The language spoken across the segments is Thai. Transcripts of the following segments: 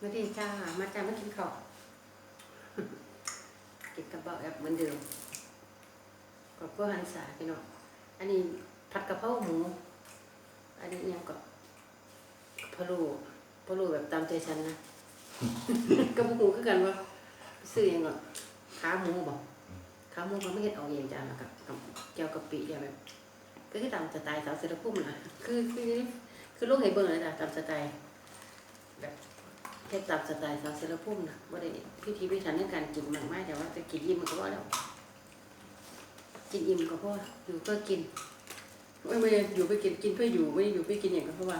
มาดีจ้า มาจ้ามากินข้าวกินกระเป๋าแบบเหมือนเดิมกอบก็หันษาพี่น้องอันนี้ผัดกะเพราหมู อันนี้ยังก็พะโล้พะโล้แบบตามใจฉันนะกับหมูคือกันว่าซื้อยังก็ขาหมูบอกขาหมูเขาไม่เห็นเอาเองจ้าแล้วกับกับแก้วกะปิอย่างแบบก็คือตามสไตล์สาวเซราพุ่มนะคือคือคือโลกให้เบิ่งเลยจ้ะตามสไตล์แบบ เฮ็ดตามสไตล์สาวเซราพุ่มนะบ่ได้พิธีพิถันในการกินมากมายแต่ว่าจะกินอิ่มก็พอแล้ว กินอิ่มก็พออยู่เพื่อกิน ไม่ไม่อยู่เพื่อกินกินเพื่ออยู่ไม่ได้อยู่เพื่อกินอย่างก็เพราะว่า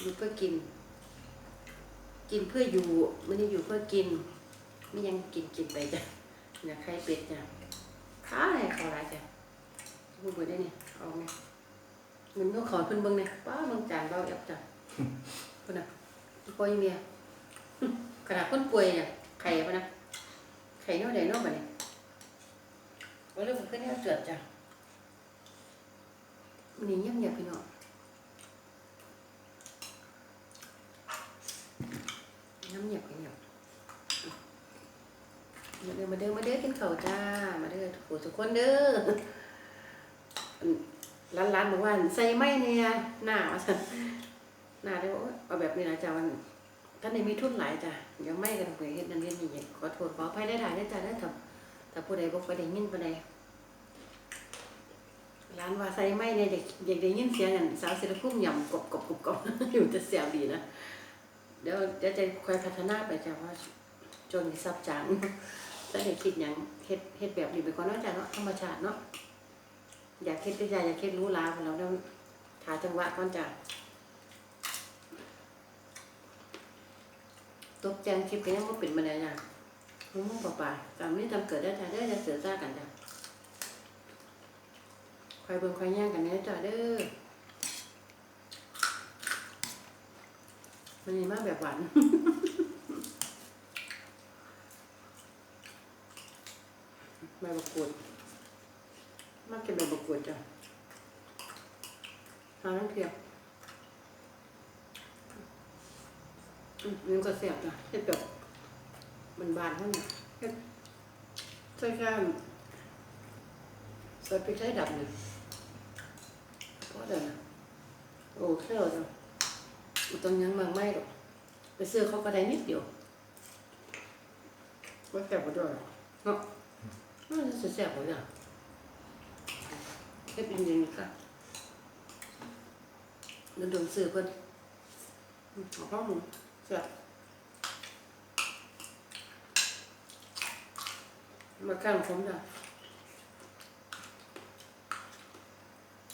อยู่เพื่อกิน กินเพื่ออยู่ไม่ได้อยู่เพื่อกิน ไม่ยังกินกินไปจ้ะเนี่ยไข่เป็ดจ้ะข้าอะไรเขาอะไรจ้ะพูดไปได้เนี่ยเอาไงมันก็ขอเพิ่นเบิ่งเนี่ยป้าเบิ่งจานเบาแอบจ้ะเพิ่นน่ะ ป่วยเมียขนาดคนป่วยเนี่ยไข่ปะนะไข่นาะใดเนาะบัดนี้ว่าเรื่องมันขึ้นเนี่ยเกิดจ้ะมันนี่เงียบๆพี่น้องน้ำเงียบเงียบมาเด้อมาเด้อมาเด้อกินข้าวจ้า มาเด้อทุกคนทุกคนเด้อร้านร้านๆบอกว่าใส่ไม้เนี่ยหน้าว่าฉัน น้าได้บอกเอาแบบนี้นะจ้าวันท่านนี้มีทุนหลายจ้ะยังไม่กันเผยเฮ็ดนั่นเฮ็ดนี่ขอโทษขออภัยได้หลายได้จ้ะได้อถ้าถ้าผู้ใดบ่ค่อยได้ยินปานใดร้านว่าใส่ไม้เนี่ยอยากอยากได้ยินเสียงอันสาวศิลปุ่มยำกบกบกบกบอยู่จะเสียดีนะเดี๋ยวเดี๋ยวจะคอยพัฒนาไปจ้ะว่าจนซับจางจะได้คิดหยังเฮ็ดเฮ็ดแบบนี้ไปก่อนนาะจ้ะเนาะธรรมชาติเนาะอยากคิดก็ใจอยากคิดรู้ลาของเราแล้วหาจังหวะก่อนจ้ะ ตกแจงคลิปก็ยังไม่เป็นมาเลยจ้ะมึงมึงป่าป่าตามนี้ทำเกิดได้จ้ะได้จะเสือซ่ากันจ้ะคอยเบิ่งคอยแย่งกันเนี่ยจ้ะเด้อมันนี่มากแบบหวานใบมะกรูดมากกินใบมะกรูดจ้ะหาน้ำเทียม มันก็เสียบจ้ะเฮ็ดแบบมันบานเท่านี้เฮ็ดใส่ข้ามใส่พริกไทยดำเลยพอเดี๋ยวนะโอ้แค่เราจ้ะไม่ต้องยังมากไม่หรอกไปซื้อเขาก็ได้นิดเดียวว่าแซ่บกว่าด้วยเนาะมันจะแซ่บกว่าเนี่ยเฮ็ดเป็นยังไงค่ะเดินดงซื้อเพิ่นอืมเอาข้าวหมู เสียบมาข้างผมจ้ะ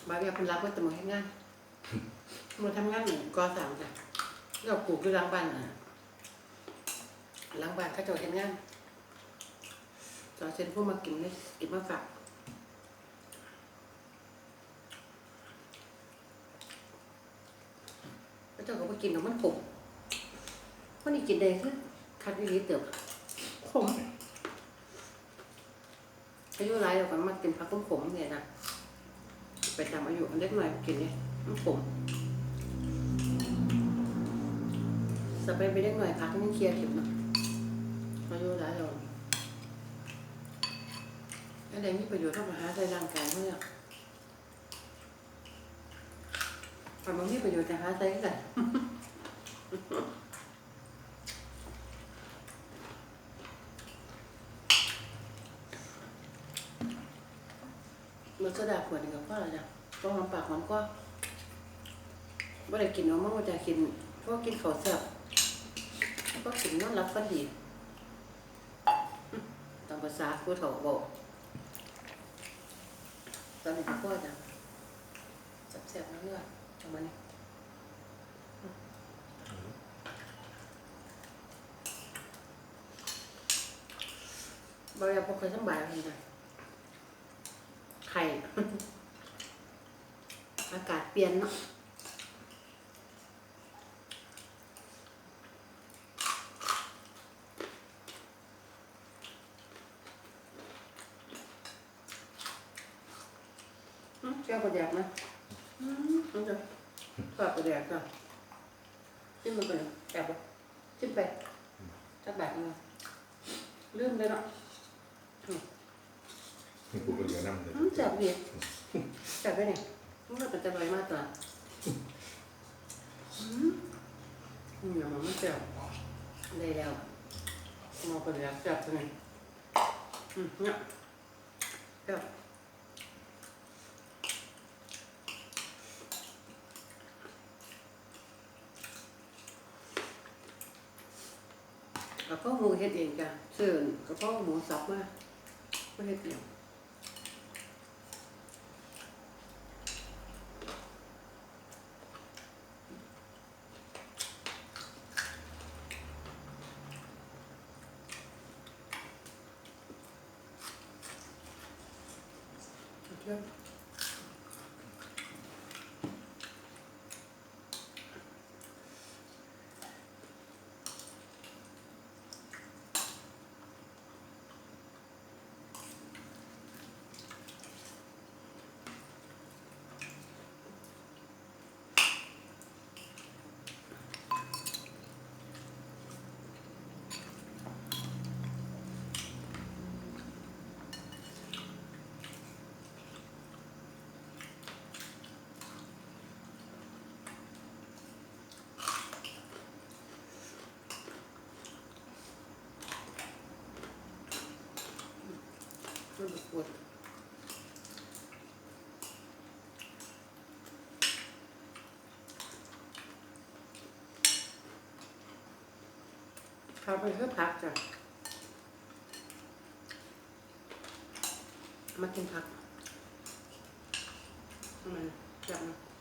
บางอย่างเพิ่นรับไว้แต่มาให้งานมาทำงานอยู่ก่อสร้างจ้ะเราปลูกอยู่หลังบ้านน่ะหลังบ้านเขาเจ้าเฮ็ดงานจอเช่นพวกมากินเลยกินมาฝากพระเจ้าก็ไปกินแล้วมันขม วันนี้กินได้คือคัดวิริเติบขมอายุไรเราก็มากินผักขมๆเนี่ยนะไปตามอายุอันเล็กหน่อยกินเนี่ยมันขมสเปนไปเล็กหน่อยพักนี่เคลียร์เข็มเนาะอายุไรเราอะไรมีประโยชน์เท่ากับหาใจร่างกายเขาเนี่ยมันไม่มีประโยชน์แต่หาใจกัน มันก็ด่าขวดหนึ่งกับพ่ออะไรจ้ะต้องหอมปากหอมก็ไม่ได้กินเนาะมั่งว่าจะกินพราะกินข้าวเสียบก็กินนอนรับฟันดีตามภาษาผู้เฒ่าบอกตอนนี้ก็พ่อจ้ะแซ่บๆนะเลือดจังมันนี่บริยาพกเคยสบายเลยนะไข่ อากาศเปลี่ยนเนาะอืมแก้วกระแดกนะอืมมันจะทอดกระแดกจ้ะที่มันเป็นแอบปะจิ้มไปจักแบบนึงลืมเลยเนาะกูก็เหลือน้ำเลยอืมจับดีจับไปไหน มันก็จะลอยมากกว่าอืมอืมเดี๋ยวมันไม่จับได้แล้วมองไปแล้วจับไปไหนอืมเนี่ยจับกระเพาะหมูเฮ็ดเองจ้ะเสื่อกระเพาะหมูสับมาไม่เฮ็ดเอง เริ่ม เริ่มปวดพาไปเพื่อพักจ้ะมากินพักทำไมจับมา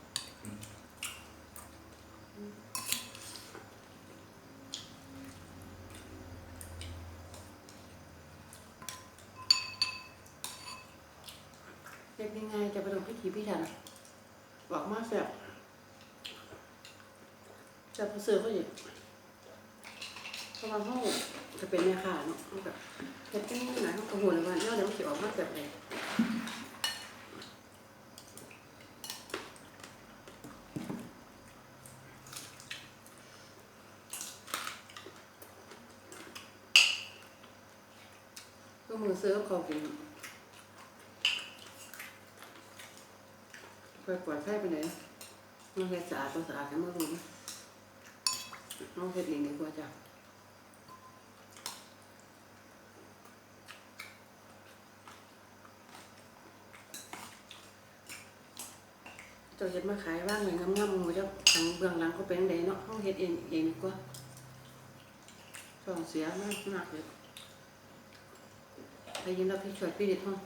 เด็กยังไงจะไปลงพิธีพิถันบอกมาแซ่บจะพอเสือเขาอีกเพราะว่าเขาจะเป็นแม่ค้าเนาะแบบเฮ็ดที่ไหนเขาก็หัวเลยว่าเนี่ยเดี๋ยวมันสิออกมาแบบไหนก็มือซื้อเขากิน ไปปลอยไข่ไปไหนมันเฮ็ดสะอาดก็สะอาดกันเมื่อรู้ไหมน้องเฮ็ดเองดีกว่าจ้ะเจ้าเฮ็ดมาขายว่างเลยงามๆหมูเจ้าทางเบื้องหลังเขาเป็นจั่งใดเนาะเขาเฮ็ดเองเองดีกว่าส่องเสียมากมากเลยได้ยินแล้วพี่ช่วยพี่ดิท่อง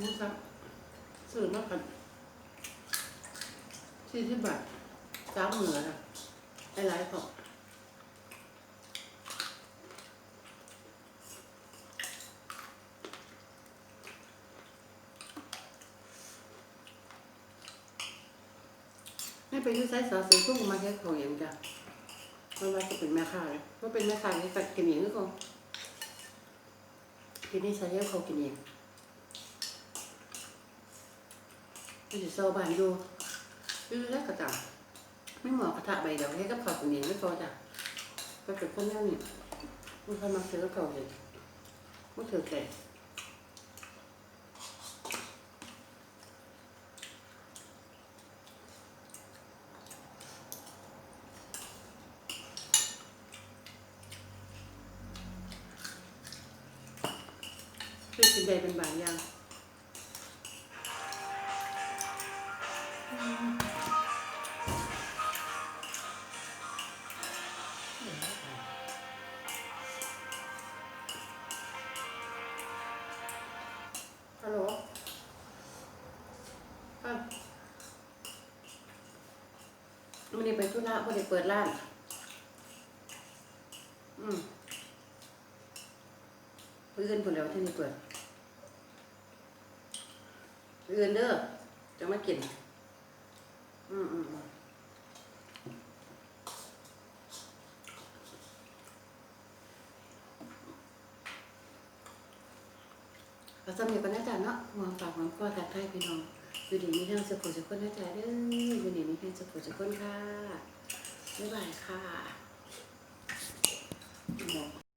นี่ครับสื่อมากันสี่สิบบาทสามเหมื่นะไอ้ไรพอบให้ไปอยุ่ไซส์สาวสีพวกมาแค่ของอย่างจ้ะมันว่าจะเป็นแม่ค้าเลยว่าเป็นแม่ค้าที่กัดกินเองหรือเปล่าทีนี้ใช้ให้เขากินเอง มันจะเศร้าบานอยู่ยื้อแล้วก็จ้ะไม่เหมาะกระทะใบเดียวให้กับข้าวตัวเองไม่พอจ้ะก็เป็นคนแนวนี้มันเคยมาซื้อกับเขาเลยมันถือแก่คือกินได้เป็นบางอย่าง มันนี้ไปธุระมันนี้เปิดร้าน อืมเพื่อนผลแล้วที่นี่เปิดเพื่อนเด้อจะมากิน อืมอืมอืมก็สมีกันนะจ๊ะเนาะหวงฝากหวงคอทักทยพี่น้อง อยู่ดีมีทางสุขุสุขคนนะจ๊ะเด้ออยู่ดีมีทางสุขุสุขคนค่ะบ๊ายบายค่ะ